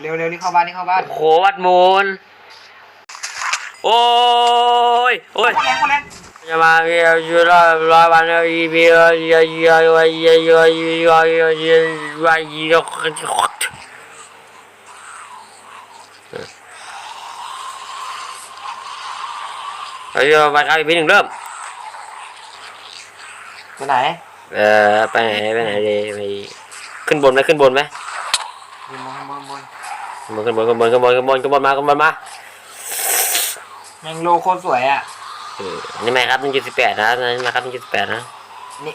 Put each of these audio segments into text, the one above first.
เร็วเร็วรีบเข้าบ้านรีบเข้าบ้านโอ้โหวัดมูล โอ้ย โอ้ยคนแรงคนแรงจะมาเรียนอยู่รอบรอบวันนี้มีอะไรเยอะเยอะเยอะเยอะเยอะเยอะเยอะเยอะเยอะเยอะเฮ้ยไปครับอีกปีหนึ่งเริ่มไปไหน เออไปไหนไปไหนดีไปขึ้นบนไหมขึ้นบนไหม บนบนบนบนขึ้นบนขึ้นบนขึ้นบนขึ้นบนขึ้นบนขึ้นบนมาขึ้นบนมาแมงโลโคตรสวยอะเอออันนี่ไหมครับหนึ่งจุดสิบแปดนะอันนี่ไหมครับหนึ่งจุดสิบแปดนะนี่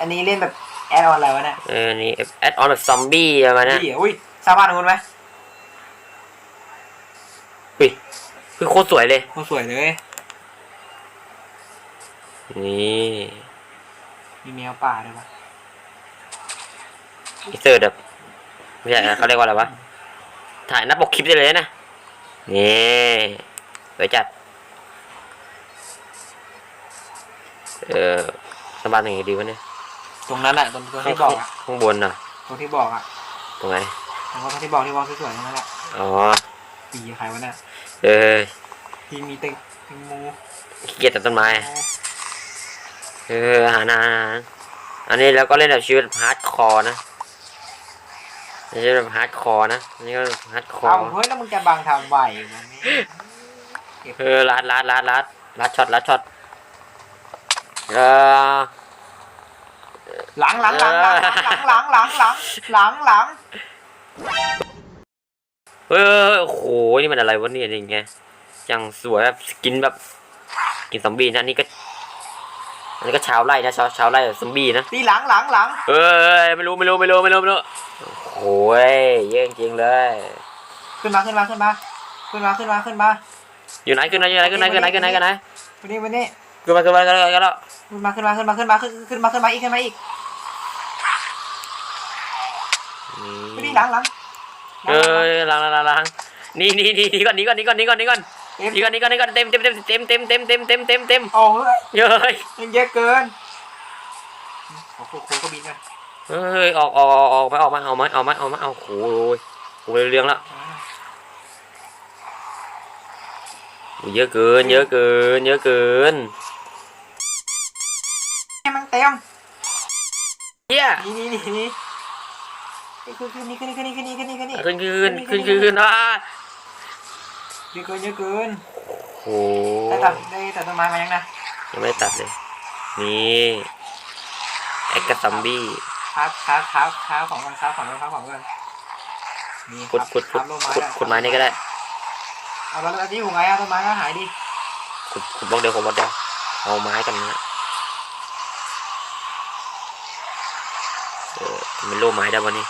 อันนี้เล่นแบบแอดออนอะไรวะเนี่ยเออนี่แอดออนแบบซอมบี้อะไรมาเนี่ยอุ้ยอุ้ยสร้างบ้านของคุณไหมอุ้ยคือโคตรสวยเลยโคตรสวยเลยนี่มีแมวป่าด้วยปะอิเซอร์แบบไม่ใช่นะเขาเรียกว่าอะไรวะ ถ่ายหน้าปกคลิปได้เลยนะ นี่สวยจัด เออสบายยังไงดีวะเนี่ย ตรงนั้นแหละตรงตรงที่บอกอะข้างบนน่ะ ตรงที่บอกอะตรงไหนตรงที่บอกที่บอกสวยๆตรงนั้นแหละอ๋อปีใครวะเนี่ยเออที่มีเต็งเต็งมูขี้เกียจตัดต้นไม้เออหานาอันนี้แล้วก็เล่นแบบชีวิตฮาร์ดคอร์นะ ไม่ใช่แบบฮาร์ดคอร์นะอันนี้ก็ฮาร์ดคอเอาร์เฮ้ยแล้วมึงจะบังทำไหวมันไม่เออลัดลัดลัดลัดลัดช็อตลัดช็อตเออหลังหลังหลังหลังหลังหลังหลังหลังหลังเออโอ้โหนี่มันอะไรวะเนี่ยนี่ไงยังสวยแบบสกินแบบสกินซอมบี้นะอันนี่ก็อันนี้ก็ชาวไร่นะชาวชาวไร่แบบซอมบี้นะ ตีหลังหลังหลังเออไม่รู้ไม่รู้ไม่รู้ไม่รู้ไม่รู้ โอ้ยเยอะจริงๆเลย ขึ้นมาขึ้นมาขึ้นมาขึ้นมาขึ้นมาขึ้นมาอยู่ไหนขึ้นไหนอยู่ไหนขึ้นไหนขึ้นไหนขึ้นไหนขึ้นไหนวันนี้วันนี้ขึ้นมาขึ้นมาขึ้นมาขึ้นมาขึ้นมาขึ้นมาขึ้นมาขึ้นมาขึ้นขึ้นมาขึ้นมาอีกขึ้นมาอีกวันนี้หลังหลังเออล้างล้างล้างล้างนี่นี่นี่นี่ก่อนนี่ก่อนนี่ก่อนนี่ก่อนนี่ก่อนนี่ก่อนนี่ก่อนนี่ก่อนเต็มเต็มเต็มเต็มเต็มเต็มเต็มเต็มเต็มเต็มโอ้เฮ้ยเย้ยยังเยอะเกินโอ้โหโคก็บินกัน เฮ้ยออกออกออกออกมาออกมาเอามาเอามาเอามาเอาโอ้ยโอ้ยเรื่องละเยอะเกิน เยอะเกิน เยอะเกินให้มันเต็มเฮียนี่นี่นี่นี่ขึ้นขึ้นนี่ขึ้นนี่ขึ้นนี่ขึ้นนี่ขึ้นนี่ขึ้นนี่ขึ้นขึ้นขึ้นขึ้นขึ้นอะเยอะเกินเยอะเกินโอ้ได้ตัดได้ตัดต้นไม้มายังนะยังไม่ตัดเลยนี่แอคกับซัมบี้ ครับครับครับครับของกันครับของกันครับของกันนี่ขุดขุดขุดขุดขุดไม้นี่ก็ได้เอาแล้วที่หูไงอะต้นไม้ก็หายดิขุดขุดบล็อกเดียวขุดบล็อกเดียวเอาไม้กันนะเออมันโล่ไม้ได้วันนี้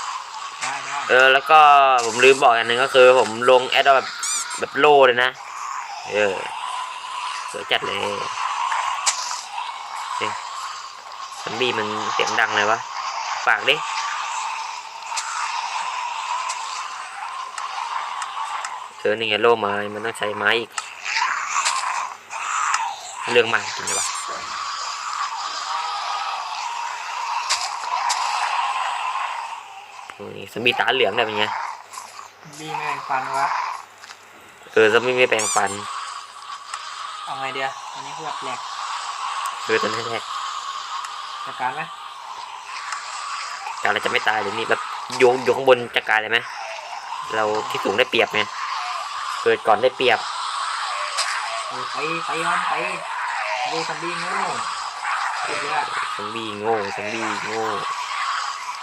ได้ได้เออแล้วก็ผมลืมบอกอย่างหนึ่งก็คือ ผมลงแอดแบบแบบโล่เลยนะ เออสวยจัดเลยเฮ้ยซัมบี้มันเสียงดังเลยวะ ฝากดิเออนี่ไงโล่ไม้มันต้องใช้ไม้อีก เรื่องใหม่จริงเลยวะนี่ซัมบี้ตาเหลืองได้เป็นไงบีไม่แบ่งฟันวะเออซัมบี้ไม่แปลงฟัน เอาไงเดียวอันนี้คือแบบแหลกเออตอนแรกจัดการไหม ๆการเราจะไม่ตายหรือนี่แบบโยงอยู่ข้างบนจัดการเลยไหมเราที่สูงได้เปรียบไงเกิดก่อนได้เปรียบเออไปไปมันไปดูซัมบี้โง่เยอะซัมบี้โง่ซัมบี้โง่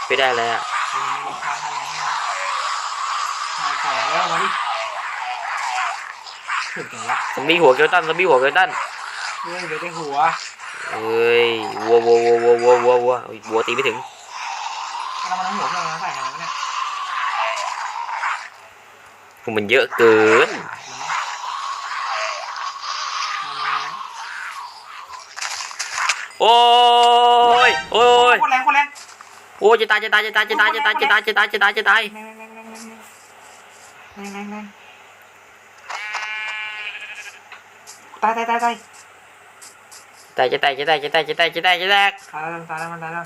ไม่ได้เลยอะไม่ได้ฆ่าท่านเลยมาต่อแล้วมาดิถึงจังวะซัมบี้หัวเกลตันซัมบี้หัวเกลตันเฮ้ยเดี๋ยวได้หัวเอ้ยวัววัววัววัววัววัววัวโอ้ยวัวตีไม่ถึง แล้วมันต้องหัวเราใส่อะไรวะเนี่ยมันเยอะเกินโอ้ยโอ้ยโคตรแรงโคตรแรงโอ้ยจะตายจะตายจะตายจะตายจะตายจะตายจะตายจะตายจะตายแรงแรงแรงแรงแรงแรงแรงแรงตายตายตายตายตายจะตายจะตายจะตายจะตายจะตายจะตายตายแล้วตายแล้วมันตายแล้ว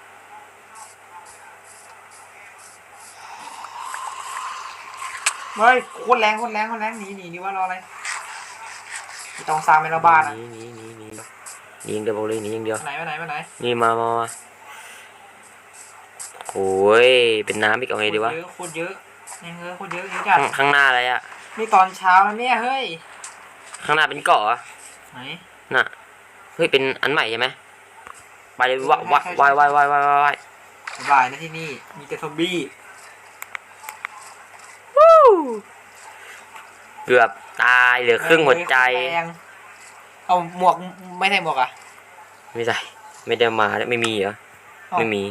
เฮ้ยโคตรแรงโคตรแรงโคตรแรงหนีหนีนี่ว่ารออะไรไม่ต้องสร้างเป็นระบ้านนะนี่นี่นี่นี่นี่ยิงเดียวเลยนี่ยิงเดียว ไหนไปไหนไปไหนนี่มามามาโอ้ยเป็นน้ำอีกเอาไงดีวะ โคตรเยอะโคตรเยอะยังเฮ้ยโคตรเยอะเยอะจัดข้างข้างหน้าอะไรอะนี่ตอนเช้าแล้วเนี่ยเฮ้ยข้างหน้าเป็นเกาะอะไหนน่ะเฮ้ยเป็นอันใหม่ใช่ไหมไปเลยวะวะวายวายวายวายวายสบายนะที่นี่มีแต่ซอมบี้ เกือบตายเหลือครึ่งหัวใจเฮ้ยโคตรแรงเอาหมวกไม่ใส่หมวกอะ ไม่ใช่ไม่ได้มาไม่มีเหรอเอ้าไม่มี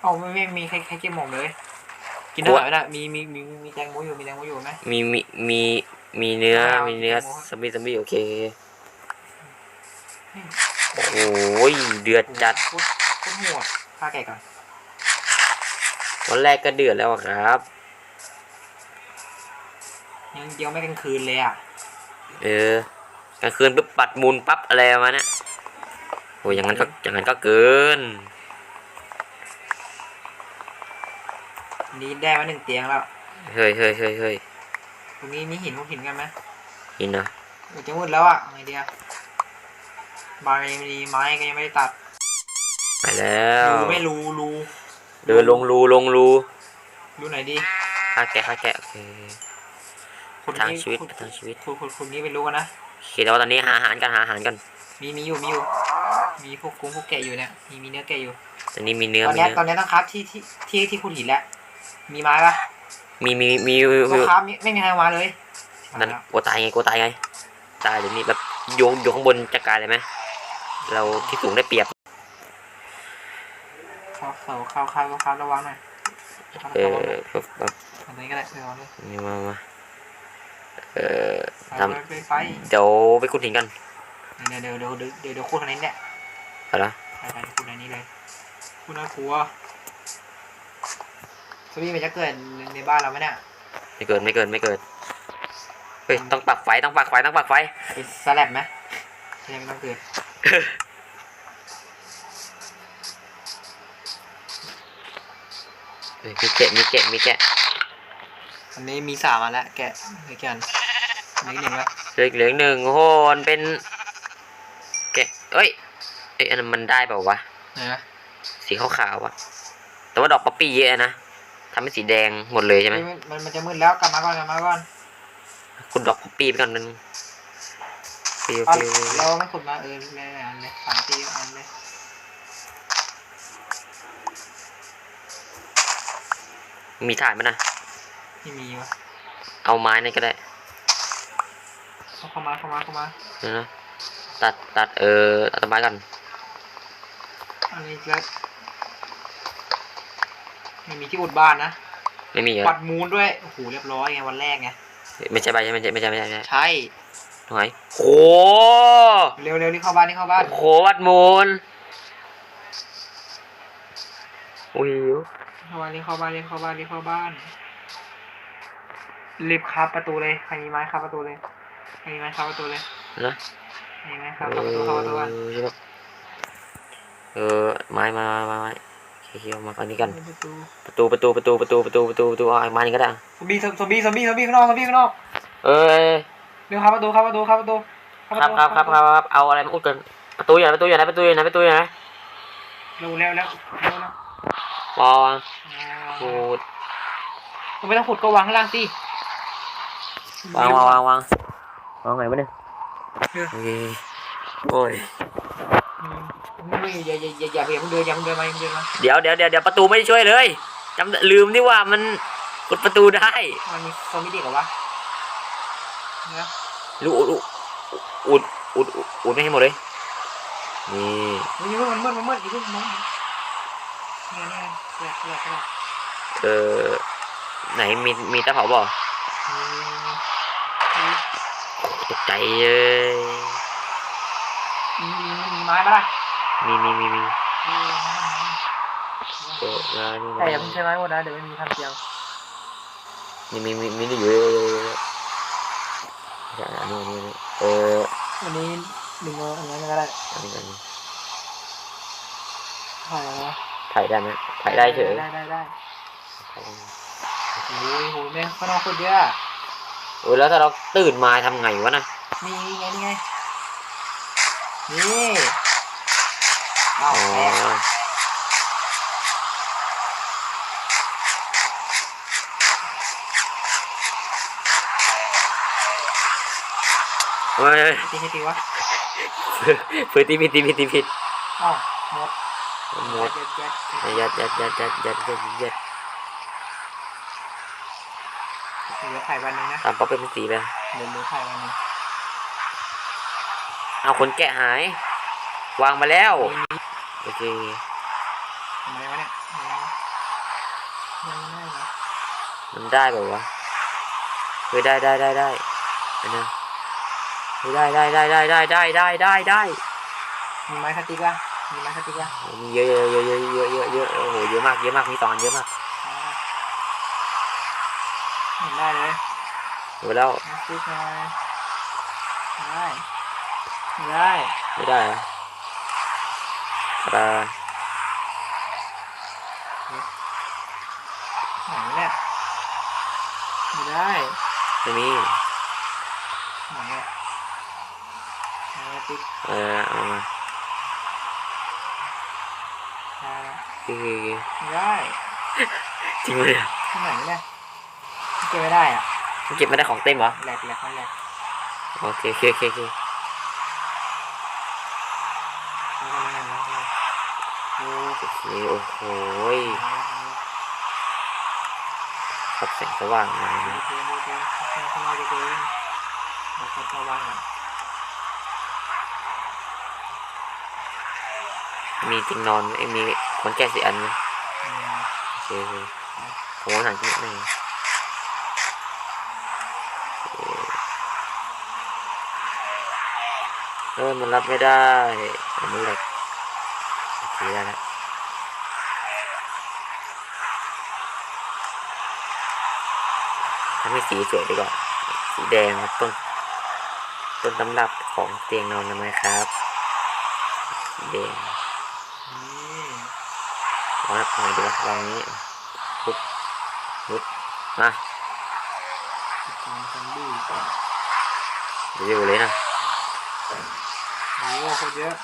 เอาไม่ไม่มีใครใครกินหมวกเลย กินกลัได้วไหมนะมีมีมีมีแตงโมอยู่มีแตงโมอยู่ไหม มีมีมีมีเนื้อเอามีมีเนื้อแตงโมซอมบี้ซอมบี้โอเคโอ้ยเดือดจัดโคตรโคตรโหดฆ่าแกะก่อนวันแรกก็เดือดแล้วอะครับ ยังยังไม่กลางคืนเลยอะ เออกลางคืนปุ๊บปัดมูลปั๊บอะไรมาเนี่ยโอ้ยอย่างนั้นก็อย่างนั้นก็เกินอันนี้ได้มาหนึ่งเตียงแล้วเฮ้ยเฮ้ยเฮ้ยเฮ้ยตรงนี้มีหินพวกหินกันไหมนี่นะเดี๋ยวจะมืดแล้วอะเอาไงดีอะใบมีไม้ก็ยังไม่ได้ตัดไปแล้วรูไม่รูรูเดินลงรูลงรูรูไหนดีฆ่าแกะฆ่าแกะโอเค คนทางนี้ชีวิตคนทางชีวิตคนคนคนนี้ไม่รู้กันนะโอเคแต่ว่าตอนนี้หาอาหารกันหาอาหารกัน มีมีอยู่มีอยู่ มีพวกกุ้งพวกแกะอยู่เนี่ย มีมีเนื้อแกะอยู่ ตอนนี้มีเนื้อตอนมีเนี้ยเนื้อตอนเนี้ยต้องครับที่ที่ที่ที่คุณหินแล้ว มีไม้ปะมีมีมีมีก็ครับไม่มีใครเอามาเลยนั่นกลัวตายไงกลัวตายไง ตายเดี๋ยวนี้แบบโยงอยู่ข้างบนจัดการเลยไหมเราที่สูงได้เปรียบเข้าเข้าเข้าเข้าเข้าเข้าระวังหน่อยเข้าเอเข้าอระวังหน่อยแบบแบบอันนี้ก็ได้ระวังเลยนี่มามา เออไปทไปไปำเดี๋ยวไปขุดหินกันเดี๋ยวเดี๋ยวเดี๋ยวเดี๋ยวเดี๋ยวเดี๋ยวคุณอันนี้เนี่ยเอาละไปไปคุณอันนี้เลยคุณน่ากลัวสวีมันจะเกิดในบ้านเราไหมเนี่ยไม่เกินไม่เกินไม่เกินเฮ้ยต้องปักไฟต้องปักไฟต้องปักไฟเป็นสแลบไหมยังไม่ต้องเกิดเฮ้ยมีแกะมีแกะมีแกะ อันนี้มีสามอันแล้วแกะเหลือกี่อันอันนี้หนึ่งแล้วเหลือเหลือหนึ่งโอ้โหมันเป็นแกะเอ้ยเอ้ยอันนั้นมันได้เปล่าวะ ไหนนะสีขาวๆอะแต่ว่าดอกป๊อปปี้เยอะนะทำให้สีแดงหมดเลยใช่ไหม เฮ้ยมันมันจะมืดแล้วกลับมาก่อนกลับมาก่อนคุณดอกป๊อปปี้ไปก่อนนึงฟิวเอาฟิวเราไม่ขุดมาเออเลยอันเลยสามตีอันเลยมีถ่ายไหมนะ ที่มีวะเอาไม้นี่ก็ได้เข้าเข้ามาเข้ามาเข้ามาเดี๋ยวนะตัดตัดเออตัดต้นไม้ก่อนอันนี้แล้วไม่มีที่อุดบ้านนะไม่มีเหรปัอดมูนด้วยโอ้โหเรียบร้อยไงวันแรกไงไม่ใช่ใบใช่ไหมไม่ใช่ไม่ใช่ไม่ใช่ไม่ใช่ใช่ตรงไหนโหเร็วเร็วนี่เข้าบ้านนี่เข้าบ้านโหวัดมูลอุ้ยเข้าบ้านนี่เข้าบ้านนี่เข้าบ้านนี่เข้าบ้าน รีบคับประตูเลยใครมีไม้คับประตูเลยใครมีไม้คับประตูเลยนะใครมีไม้คับเข้าประตูเข้าประตูกันเออเออไม้ไม้ไม้ไม้ไม้โอเคเอามาอันนี้กันประตูประตูประตูประตูประตูประตูประตูประตูเอาไอ้ไม้นี่ก็ได้ซอมบี้ซอมบี้ซอมบี้ซอมบี้ข้างนอกซอมบี้ข้างนอกเอ้ยเร็วครับประตูครับประตูครับประตูเข้าคปรับระตูครับครับครับครับเอาอะไรมาอุดกันประตูอยู่ไหนประตูอยู่ไหนประตูอยู่ไหนประตูอยู่ไหนเร็วเร็วเร็วเร็วนะวางอ่าขุดไม่ต้องขุดก็วางข้างล่างสิ วางวางวางวางวางไหนวะเนี่ยเออโอเคโอ้ยอืมไม่อย่าอย่าอย่าอย่าอย่าเพิ่งเดินอย่าเพิ่งเดินมาอย่าเพิ่งเดินมาเดี๋ยวเดี๋ยวเดี๋ยวเดี๋ยวประตูไม่ได้ช่วยเลยจำลืมนี่ว่ามันกดประตูได้มันมีซอมบี้เด็กเหรอวะเนี่ยลูกอุดอุดอุดอุดอุดไม่ให้หมดเลยนี่มันมืดมันมืดมันมืดอีกทีมองนี่ไงนี่ไงเลือกเลือกเลือกเออไหนมีมีตะเผาบ่มีมี ตกใจเลยมีมีมีไม้ปะล่ะมีมีมีมีมีไม้ไม้เออแล้วนี่แต่อย่าเพิ่งใช้ไม้หมดนะเดี๋ยวไม่มีทำเตียงมีมีมีมีนี่อยู่เยอะๆๆๆอันนี้อันนี้อันนี้เออวันนี้หนึ่งโมงอย่างนั้นก็ได้อันนี้อันนี้ถ่ายแล้วนะถ่ายได้ไหมถ่ายได้เฉยได้ได้ได้ถ่ายได้โอ้ยโหแม่งข้างนอกคนเยอะอะ โอ้ยแล้วถ้าเราตื่นมาทำไงวะนะนี่ไงนี่ไงนี่เอาอ๋อแตกเฮ้ยตีให้ตีวะเพื่อตีผิดตีผิดตีผิดอ้าหมดหมดยัดยัดยัดยัดยัดยัดยัดยัดยัด เหลือไข่วันหนึงนะตามป๊อปเป็นสีไปเหลือเหลือไข่วันหนึงเอาคนแกะหาย วางมาแล้วมีนี้โอเคทำไมวะเนี่ยยังไม่ได้เหรอมันได้แบบวะเฮ้ยได้ได้ได้ได้อันนั้นเฮ้ยได้ได้ได้ได้ได้ได้ได้ได้ได้มีไม้สติ๊กอะมีไม้สติ๊กอะโอ้มีเยอะเยอะเยอะเยอะเยอะเยอะเยอะโอ้โหเยอะมากเยอะมากมีสองอันเยอะมาก อ่าเห็นได้เลย หมดแล้วมาซื้อหน่อยได้ไม่ได้ไม่ได้เหรออ่าไหนเนี่ยไม่ได้ไม่มีไหนเนี่ยไหนอะติ๊กเออเอามาอ่าคือไม่ได้จริงเลยอะที่ไหนเนี่ยเก็บไม่ได้อะ เก็บไม่ได้ของเต็มเหรอแหลกแหลกมันแหลกโอเคโอเคโอเคโอเคแล้วก็นั่งแล้วก็โอ้โอเคโอ้โหยยครับแสงสว่างมาเดินเดินเดินเดินข้างนอกเดินเดินแล้วก็ระวังอะมีเติงนอนไอ้ยมีคนแก่สี่อันไหมอืมโอเคโอเคผมว่าหนังที่ไหน เออมันรับไม่ได้มันแหลกโอเคได้แล้วทำให้สีสวยดีกว่า สีแดงครับต้น ต้นตำรับของเตียงนอนนะไหมครับ สีแดงวางตรงไหนดีวะวางนี้ปุ๊บปุ๊บมาตามซอมบี้เดี๋ยวอยู่เลยนะ โอ้โหคนเยอะ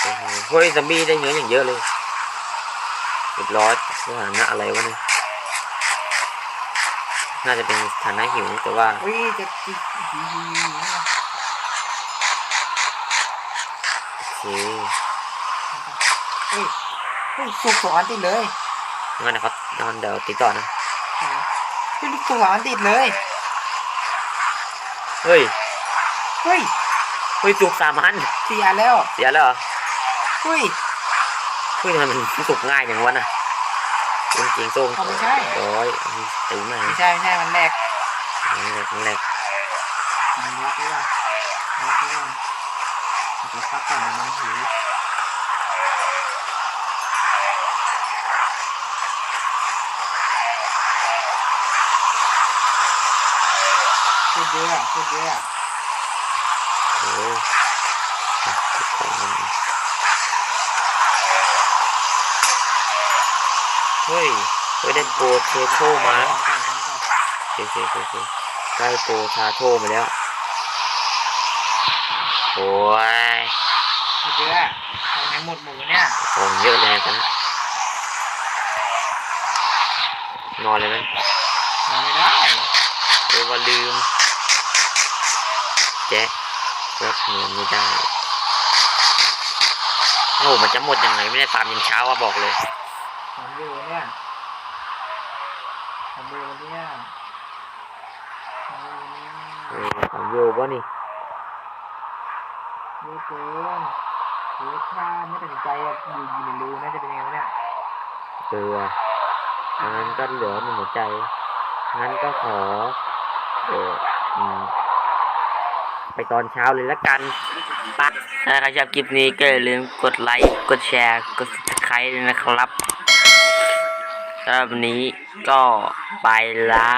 โอ้โหเฮ้ยซัมบี้ได้เนื้ออย่างเยอะเลยเรียบร้อยสถานะอะไรวะเนี่ยน่าจะเป็นสถานะหิวแต่ว่าอุ้ยจะจีจีจีโอเค เฮ้ยเฮ้ยสุกสองอันติดเลยงั้นเดี๋ยวเขานอนเดี๋ยวติดต่อนะเฮ้ยสุกสองอันติดเลย เฮ้ย เฮ้ย เฮ้ยสุกสามพันสี่อันแล้วเสียแล้วเหรอเฮ้ยเฮ้ยทำไมมันสุกง่ายอย่างวะน่ะจริงจริงๆส้มเอาไม่ใช่ร้อยตีใหม่ไม่ใช่ไม่ใช่มันแหลกนั่นแหละนั่นแหละมันยัดไปก่อนยัดไปก่อนเดี๋ยวพักก่อนเดี๋ยวมันหิว เยอะอะพูดเยอะอะโอ้โหของมันเฮ้ยเฮ้ยได้โปรเทโทมาแล้วพร้อก่อนพร้อมก่อนโอเคโอเคโอเคได้โปรทาโทมาแล้ว โอ้ยพูดเยอะอะทำไงหมดหมูเนี่ยของเยอะเลยนะตอนนี้นอนเลยไหมทำไม่ได้เออว่าลืม แจ๊ะรถเงินไม่ได้โอ้โหมันจะหมดยังไงไม่ได้ฟาร์มยันเช้าอะบอกเลยทำอยู่เนี่ยทำอยู่เนี่ยอยู่ป่ะนี่เยอะเกินหรือถ้าไม่ตัดสินใจอะอยู่อยู่ในรูน่าจะเป็นยังไงวะเนี่ยเกลืองั้นก็เหลือหนึ่งหัวใจงั้นก็ขอเอออืม ไปตอนเช้าเลยละกันปะถ้าใครชอบคลิปนี้ก็อย่าลืมกดไลค์ กดแชร์ กดติดตามด้วยนะครับสำหรับวันนี้ก็ไปละ